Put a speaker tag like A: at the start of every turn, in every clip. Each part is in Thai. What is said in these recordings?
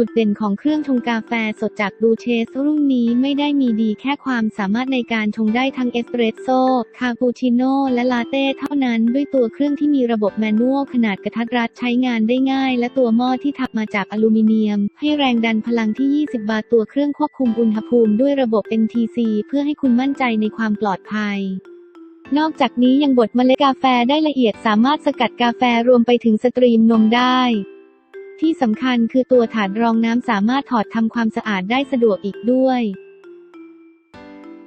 A: จุดเด่นของเครื่องชงกาแฟสดจากดูเชสรุ่นนี้ไม่ได้มีดีแค่ความสามารถในการชงได้ทั้งเอสเปรสโซ่ คาปูชิโน่และลาเต้เท่านั้นด้วยตัวเครื่องที่มีระบบแมนนวลขนาดกระทัดรัดใช้งานได้ง่าย และตัวหม้อที่ทำมาจากอลูมิเนียม ให้แรงดันพลังที่ 20 บาทตัวเครื่องควบคุมอุณหภูมิด้วยระบบ NTC เพื่อให้คุณมั่นใจในความปลอดภัยนอกจากนี้ยังบดเมล็ดกาแฟได้ละเอียดสามารถสกัดกาแฟรวมไปถึงสตรีมนมได้ ที่สำคัญคือตัวถาดรองน้ำสามารถถอดทำความสะอาดได้สะดวกอีกด้วย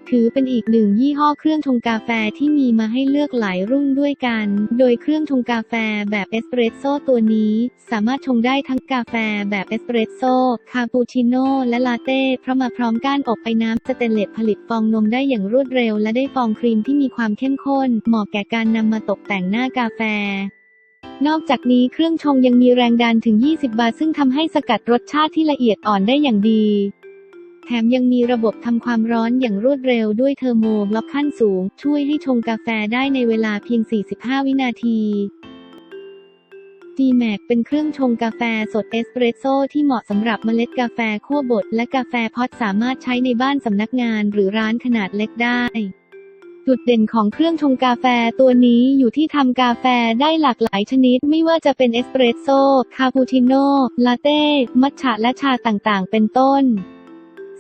A: ถือเป็นอีกหนึ่งยี่ห้อเครื่องชงกาแฟที่มีมาให้เลือกหลายรุ่นด้วยกัน โดยเครื่องชงกาแฟแบบเอสเปรสโซ่ตัวนี้ สามารถชงได้ทั้งกาแฟแบบเอสเปรสโซ่คาปูชิโน่และลาเต้เพราะมาพร้อมก้านอบไอ้น้ำสเตนเลสผลิตฟองนมได้อย่างรวดเร็ว และได้ฟองครีมที่มีความเข้มข้น เหมาะแก่การนำมาตกแต่งหน้ากาแฟ นอกจากนี้เครื่องชงยังมีแรงดันถึง 20 บาร์ซึ่งทำให้สกัดรสชาติที่ละเอียดอ่อนได้อย่างดี แถมยังมีระบบทำความร้อนอย่างรวดเร็วด้วยเทอร์โมบล็อกขั้นสูง ช่วยให้ชงกาแฟได้ในเวลาเพียง 45 วินาที G-Mac เป็นเครื่องชงกาแฟสดเอสเปรสโซ่ที่เหมาะสำหรับเมล็ดกาแฟคั่วบดและกาแฟพอตสามารถใช้ในบ้านสำนักงานหรือร้านขนาดเล็กได้ จุดเด่นของเครื่องชงกาแฟตัวนี้อยู่ที่ทำกาแฟได้หลากหลายชนิด ไม่ว่าจะเป็นเอสเปรสโซ่ คาปูชิโน่ ลาเต้ มัทฉะและชาต่างๆ เป็นต้น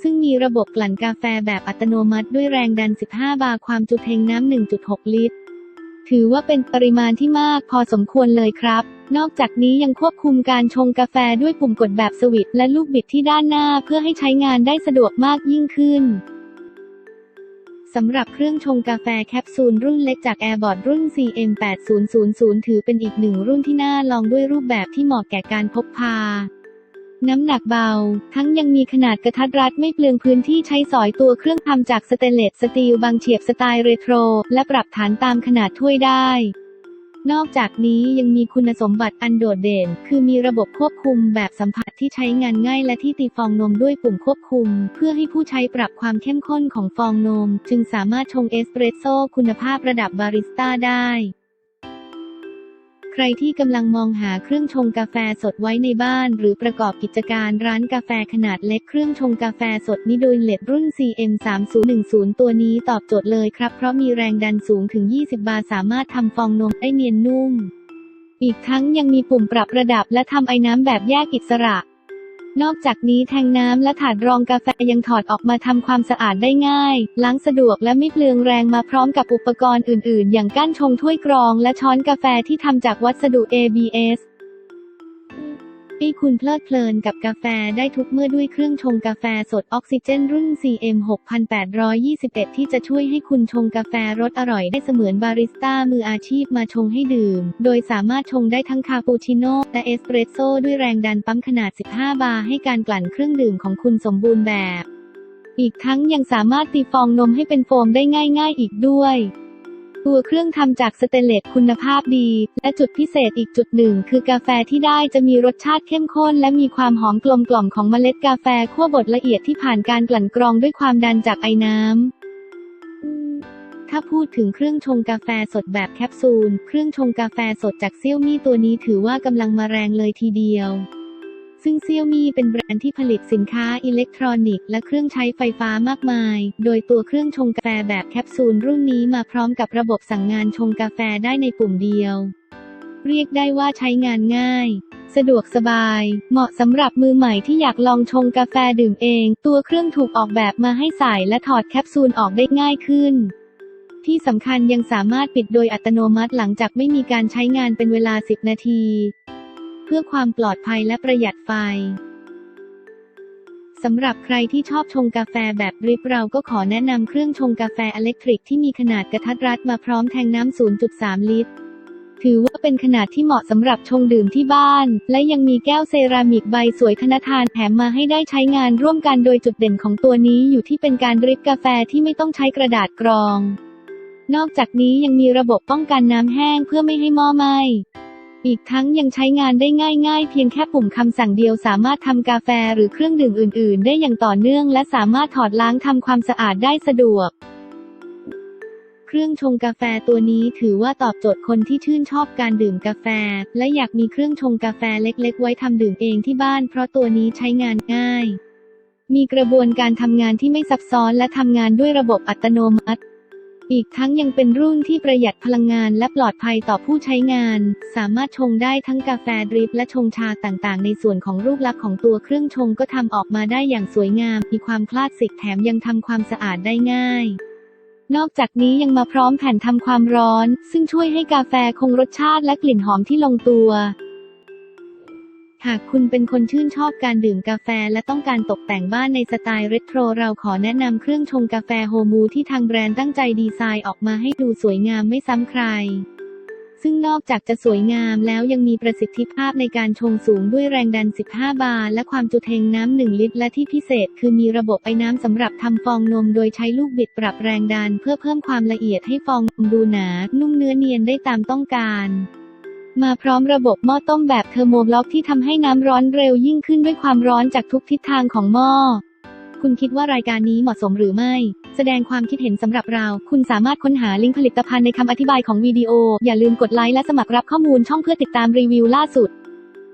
A: ซึ่งมีระบบกลั่นกาแฟแบบอัตโนมัติด้วยแรงดัน 15 บาร์ความจุเทงน้ำ 1.6 ลิตร ถือว่าเป็นปริมาณที่มากพอสมควรเลยครับ นอกจากนี้ยังควบคุมการชงกาแฟด้วยปุ่มกดแบบสวิตช์และลูกบิดที่ด้านหน้าเพื่อให้ใช้งานได้สะดวกมากยิ่งขึ้น สำหรับเครื่องชงกาแฟแคปซูลรุ่นเล็กจาก Airbot รุ่น CM8000 ถือเป็นอีกหนึ่งรุ่นที่น่าลองด้วยรูปแบบที่เหมาะแก่การพกพา น้ำหนักเบา ทั้งยังมีขนาดกระทัดรัดไม่เปลืองพื้นที่ใช้สอยตัวเครื่องทำจากสเตนเลสสตีลบางเฉียบสไตล์เรโทร และปรับฐานตามขนาดถ้วยได้ นอกจากนี้ยังมีคุณสมบัติอันโดดเด่น คือมีระบบควบคุมแบบสัมผัสที่ใช้งานง่ายและที่ตีฟองนมด้วยปุ่มควบคุม เพื่อให้ผู้ใช้ปรับความเข้มข้นของฟองนม จึงสามารถชงเอสเปรสโซ่คุณภาพระดับบาริสต้าได้ ใครที่กำลังมองหาเครื่องชงกาแฟสดไว้ในบ้าน หรือประกอบกิจการร้านกาแฟขนาดเล็กเครื่องชงกาแฟสดนิโดยเลดรุ่น CM3010 ตัวนี้ตอบโจทย์เลยครับ เพราะมีแรงดันสูงถึง 20 บาร์สามารถทำฟองนมได้เนียนนุ่ม อีกทั้งยังมีปุ่มปรับระดับและทำไอ้น้ำแบบแยกอิสระ นอกจากนี้แทงน้ำและถาดรองกาแฟยังถอดออกมาทำความสะอาดได้ง่าย ล้างสะดวกและไม่เปลืองแรงมาพร้อมกับอุปกรณ์อื่นๆ อย่างก้านชงถ้วยกรองและช้อนกาแฟที่ทำจากวัสดุ ABS ให้คุณเพลิดเพลินกับกาแฟได้ทุกเมื่อด้วยเครื่องชงกาแฟสดออกซิเจนรุ่น CM 6821 ที่จะช่วยให้คุณชงกาแฟรสอร่อยได้เสมือนบาริสต้ามืออาชีพมาชงให้ดื่ม โดยสามารถชงได้ทั้งคาปูชิโน่และเอสเปรสโซ่ด้วยแรงดันปั๊มขนาด 15 บาร์ให้การกลั่นเครื่องดื่มของคุณสมบูรณ์แบบ อีกทั้งยังสามารถตีฟองนมให้เป็นโฟมได้ง่าย ๆ อีกด้วย ตัวเครื่องทำจากสเตนเลสคุณภาพดี และจุดพิเศษอีกจุดหนึ่ง คือกาแฟที่ได้จะมีรสชาติเข้มข้น และมีความหอมกลมกล่อมของเมล็ดกาแฟคั่วบดละเอียดที่ผ่านการกลั่นกรองด้วยความดันจากไอ้น้ำถ้าพูดถึงเครื่องชงกาแฟสดแบบแคปซูล เครื่องชงกาแฟสดจากเซี่ยวมี่ตัวนี้ถือว่ากำลังมาแรงเลยทีเดียว ซึ่งเซี่ยวมี่เป็นแบรนด์ที่ผลิตสินค้าอิเล็กทรอนิกส์และเครื่องใช้ไฟฟ้ามากมาย โดยตัวเครื่องชงกาแฟแบบแคปซูลรุ่นนี้มาพร้อมกับระบบสั่งงานชงกาแฟได้ในปุ่มเดียว เรียกได้ว่าใช้งานง่าย สะดวกสบาย เหมาะสำหรับมือใหม่ที่อยากลองชงกาแฟดื่มเอง ตัวเครื่องถูกออกแบบมาให้ใส่และถอดแคปซูลออกได้ง่ายขึ้นที่สำคัญยังสามารถปิดโดยอัตโนมัติหลังจากไม่มีการใช้งานเป็นเวลา 10 นาที พื่อความปลอดภัยและประหยัดไฟสำหรับใครที่ชอบชงกาแฟแบบริปเราก็ขอแนะนำเครื่องชงกาแฟอิเล็กทริกที่มีขนาดกระทัดรัดมาพร้อมแทงน้ำ 0.3 ลิตร ถือว่าเป็นขนาดที่เหมาะสำหรับชงดื่มที่บ้าน และยังมีแก้วเซรามิกใบสวยธนทานแถมมาให้ได้ใช้งานร่วมกันโดยจุดเด่นของตัวนี้อยู่ที่เป็นการริปกาแฟที่ไม่ต้องใช้กระดาษกรอง นอกจากนี้ยังมีระบบป้องกันน้ำแห้งเพื่อไม่ให้หม้อไหม้ อีกทั้งยังใช้งานได้ง่ายๆ เพียงแค่ปุ่มคำสั่งเดียวสามารถทำกาแฟหรือเครื่องดื่มอื่นๆ ได้อย่างต่อเนื่อง และสามารถถอดล้างทำความสะอาดได้สะดวกเคเครื่องชงกาแฟตัวนี้ถือว่าตอบโจทย์คนที่ชื่นชอบการดื่มกาแฟ และอยากมีเครื่องชงกาแฟเล็ก ๆ ไว้ทำดื่มเองที่บ้าน เพราะตัวนี้ใช้งานง่าย มีกระบวนการทำงานที่ไม่ซับซ้อนและทำงานด้วยระบบอัตโนมัติ อีกทั้งยังเป็นรุ่นที่ประหยัดพลังงานและปลอดภัยต่อผู้ใช้งาน สามารถชงได้ทั้งกาแฟดริปและชงชาต่างๆ ในส่วนของรูปลักษณ์ของตัวเครื่องชงก็ทำออกมาได้อย่างสวยงาม มีความคลาสสิกแถมยังทำความสะอาดได้ง่าย นอกจากนี้ยังมาพร้อมแผ่นทำความร้อน ซึ่งช่วยให้กาแฟคงรสชาติและกลิ่นหอมที่ลงตัว หากคุณเป็นคนชื่นชอบการดื่มกาแฟและต้องการตกแต่งบ้านในสไตล์เรโทร เราขอแนะนำเครื่องชงกาแฟโฮมูที่ทางแบรนด์ตั้งใจดีไซน์ออกมาให้ดูสวยงามไม่ซ้ำใคร ซึ่งนอกจากจะสวยงามแล้วยังมีประสิทธิภาพในการชงสูงด้วยแรงดัน 15 บาร์และความจุเทงน้ำ 1 ลิตร และที่พิเศษคือมีระบบไอ้น้ำสำหรับทำฟองนม โดยใช้ลูกบิดปรับแรงดัน เพื่อเพิ่มความละเอียดให้ฟองนมดูหนา นุ่มเนื้อเนียนได้ตามต้องการ มาพร้อมระบบหม้อต้มแบบเทอร์โมบล็อกที่ทำให้น้ำร้อนเร็วยิ่งขึ้นด้วยความร้อนจากทุกทิศทางของหม้อ คุณคิดว่ารายการนี้เหมาะสมหรือไม่ แสดงความคิดเห็นสำหรับเรา คุณสามารถค้นหาลิงก์ผลิตภัณฑ์ในคำอธิบายของวิดีโอ อย่าลืมกดไลค์และสมัครรับข้อมูลช่องเพื่อติดตามรีวิวล่าสุด